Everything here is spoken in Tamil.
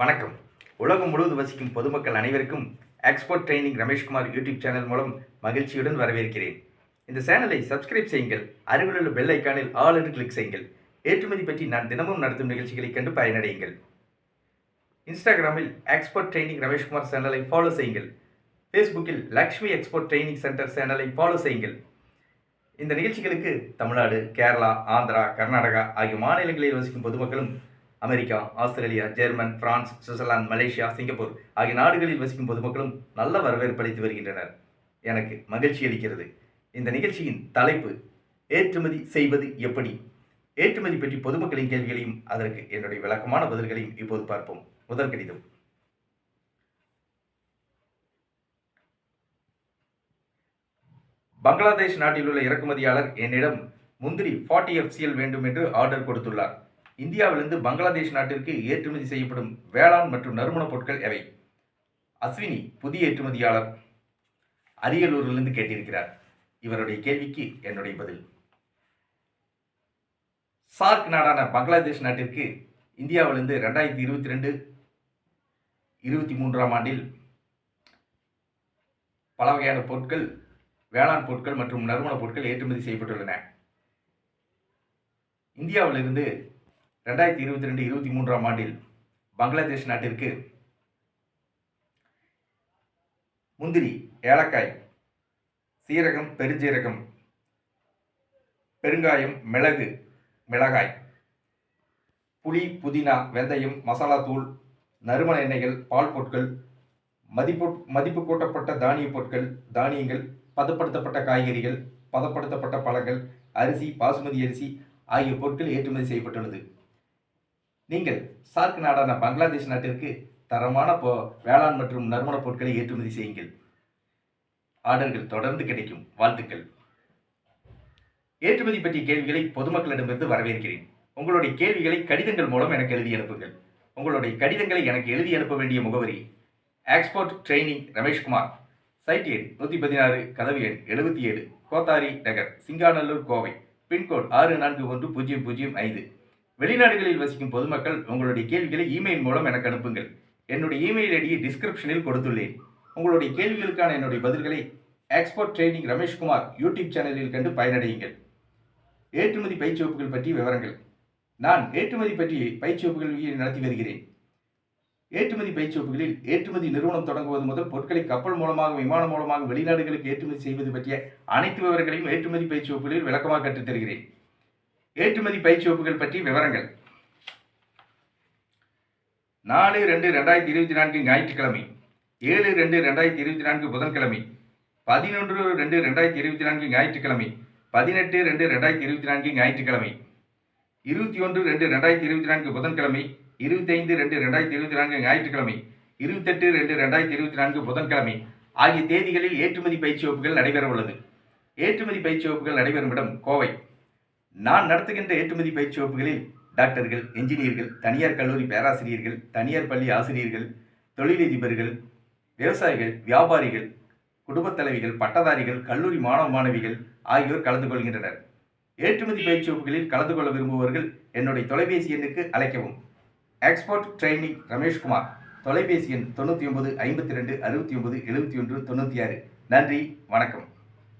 வணக்கம். உலகம் முழுவதும் வசிக்கும் பொதுமக்கள் அனைவருக்கும் export training Rameshkumar YouTube channel மூலம் மகிழ்ச்சியுடன் வரவேற்கிறேன். இந்த சேனலை சப்ஸ்கிரைப் செய்யுங்கள். அருகிலுள்ள பெல் ஐக்கானில் ஆல் என்று கிளிக் செய்யுங்கள். ஏற்றுமதி பற்றி நான் தினமும் நடத்தும் நிகழ்ச்சிகளை கண்டு பயனடையுங்கள். இன்ஸ்டாகிராமில் எக்ஸ்போர்ட் ட்ரைனிங் ரமேஷ்குமார் சேனலை ஃபாலோ செய்யுங்கள். ஃபேஸ்புக்கில் லக்ஷ்மி எக்ஸ்போர்ட் ட்ரைனிங் சென்டர் சேனலை ஃபாலோ செய்யுங்கள். இந்த நிகழ்ச்சிகளுக்கு தமிழ்நாடு கேரளா ஆந்திரா கர்நாடகா ஆகிய மாநிலங்களில் வசிக்கும் பொதுமக்களும் America Australia German France Switzerland Malaysia Singapore ஆகிய நாடுகளில் வசிக்கும் பொதுமக்களும் நல்ல வரவேற்பு அளித்து வருகின்றனர். எனக்கு மகிழ்ச்சி அளிக்கிறது. இந்த நிகழ்ச்சியின் தலைப்பு ஏற்றுமதி செய்வது எப்படி? ஏற்றுமதி பற்றி பொதுமக்களின் கேள்விகளையும் அதற்கு என்னுடைய விளக்கமான பதில்களையும் இப்போது பார்ப்போம். முதல் கடிதம். பங்களாதேஷ் நாட்டில் உள்ள இறக்குமதியாளர் என்னிடம் முந்திரி ஃபார்ட்டி எஃப்சிஎல் வேண்டும் என்று ஆர்டர் கொடுத்துள்ளார். இந்தியாவிலிருந்து பங்களாதேஷ் நாட்டிற்கு ஏற்றுமதி செய்யப்படும் வேளாண் மற்றும் நறுமணப் பொருட்கள் எவை? அஸ்வினி புதிய ஏற்றுமதியாளர் அரியலூரிலிருந்து கேட்டிருக்கிறார். இவருடைய கேள்விக்கு என்னுடைய பதில். சார்க் நாடான பங்களாதேஷ் நாட்டிற்கு இந்தியாவிலிருந்து ரெண்டாயிரத்தி இருபத்தி ரெண்டு இருபத்தி மூன்றாம் ஆண்டில் பல வகையான பொருட்கள் வேளாண் பொருட்கள் மற்றும் நறுமணப் பொருட்கள் ஏற்றுமதி செய்யப்பட்டுள்ளன. இந்தியாவிலிருந்து ரெண்டாயிரத்தி இருபத்தி ரெண்டு இருபத்தி மூன்றாம் ஆண்டில் பங்களாதேஷ் நாட்டிற்கு முந்திரி ஏலக்காய் சீரகம் பெருஞ்சீரகம் பெருங்காயம் மிளகு மிளகாய் புளி புதினா வெந்தயம் மசாலா தூள் நறுமண எண்ணெய்கள் பால் பொருட்கள் மதிப்பு மதிப்பு கூட்டப்பட்ட தானிய பொருட்கள் தானியங்கள் பதப்படுத்தப்பட்ட காய்கறிகள் பதப்படுத்தப்பட்ட பழங்கள் அரிசி பாசுமதி அரிசி ஆகிய பொருட்கள் ஏற்றுமதி செய்யப்பட்டுள்ளது. நீங்கள் சார்க் நாடான பங்களாதேஷ் நாட்டிற்கு தரமான போ வேளாண் மற்றும் நறுமணப் பொருட்களை ஏற்றுமதி செய்யுங்கள். ஆர்டர்கள் தொடர்ந்து கிடைக்கும். வாழ்த்துக்கள். ஏற்றுமதி பற்றிய கேள்விகளை பொதுமக்களிடமிருந்து வரவேற்கிறேன். உங்களுடைய கேள்விகளை கடிதங்கள் மூலம் எனக்கு எழுதி அனுப்புங்கள். உங்களுடைய கடிதங்களை எனக்கு எழுதி அனுப்ப வேண்டிய முகவரி எக்ஸ்போர்ட் ட்ரைனிங் ரமேஷ்குமார் சைட் எண் நூற்றி பதினாறு கதவு எண் எழுபத்தி ஏழு கோத்தாரி நகர் சிங்காநல்லூர் கோவை. பின்கோட் ஆறு நான்கு ஒன்று பூஜ்ஜியம் பூஜ்ஜியம் ஐந்து. வெளிநாடுகளில் வசிக்கும் பொதுமக்கள் உங்களுடைய கேள்விகளை இமெயில் மூலம் எனக்கு அனுப்புங்கள். என்னுடைய இமெயில் ஐடியை டிஸ்கிரிப்ஷனில் கொடுத்துள்ளேன். உங்களுடைய கேள்விகளுக்கான என்னுடைய பதில்களை எக்ஸ்போர்ட் ட்ரைனிங் ரமேஷ்குமார் யூடியூப் சேனலில் கண்டு பயனடையுங்கள். ஏற்றுமதி பயிற்சி வகுப்புகள் பற்றி விவரங்கள். நான் ஏற்றுமதி பற்றி பயிற்சி வகுப்புகள் நடத்தி வருகிறேன். ஏற்றுமதி பயிற்சி வகுப்புகளில் ஏற்றுமதி நிறுவனம் தொடங்குவது முதல் பொருட்களை கப்பல் மூலமாக விமானம் மூலமாக வெளிநாடுகளுக்கு ஏற்றுமதி செய்வது பற்றிய அனைத்து விவரங்களையும் ஏற்றுமதி பயிற்சி வகுப்புகளில் விளக்கமாக கற்றுத் தருகிறேன் ஏற்றுமதி பயிற்சி வகுப்புகள் பற்றி விவரங்கள். நாலு ரெண்டு ரெண்டாயிரத்தி இருபத்தி நான்கு ஞாயிற்றுக்கிழமை. ஏழு ரெண்டு ரெண்டாயிரத்தி இருபத்தி நான்கு புதன்கிழமை. பதினொன்று ரெண்டு ரெண்டாயிரத்தி இருபத்தி நான்கு ஞாயிற்றுக்கிழமை. பதினெட்டு ரெண்டு ரெண்டாயிரத்தி இருபத்தி நான்கு ஞாயிற்றுக்கிழமை. இருபத்தி ஒன்று ரெண்டு ரெண்டாயிரத்தி இருபத்தி நான்கு புதன்கிழமை. இருபத்தைந்து ரெண்டு ரெண்டாயிரத்தி இருபத்தி நான்கு ஞாயிற்றுக்கிழமை. இருபத்தெட்டு ரெண்டு ரெண்டாயிரத்தி இருபத்தி நான்கு புதன்கிழமை. ஆகிய தேதிகளில் ஏற்றுமதி பயிற்சி வகுப்புகள் நடைபெற உள்ளது ஏற்றுமதி பயிற்சி வகுப்புகள் நடைபெறும் இடம் கோவை. நான் நடத்துகின்ற ஏற்றுமதி பயிற்சி வகுப்புகளில் டாக்டர்கள் என்ஜினியர்கள் தனியார் கல்லூரி பேராசிரியர்கள் தனியார் பள்ளி ஆசிரியர்கள் தொழிலதிபர்கள் விவசாயிகள் வியாபாரிகள் குடும்பத் தலைவிகள் பட்டதாரிகள் கல்லூரி மாணவ மாணவிகள் ஆகியோர் கலந்து கொள்கின்றனர். ஏற்றுமதி பயிற்சி வகுப்புகளில் கலந்து கொள்ள விரும்புபவர்கள் என்னுடைய தொலைபேசி எண்ணுக்கு அழைக்கவும். எக்ஸ்போர்ட் ட்ரைனிங் ரமேஷ்குமார் தொலைபேசி எண் தொண்ணூற்றி ஒன்பது ஐம்பத்தி ரெண்டு அறுபத்தி ஒன்பது எழுபத்தி ஒன்று தொண்ணூற்றி ஆறு. நன்றி வணக்கம்.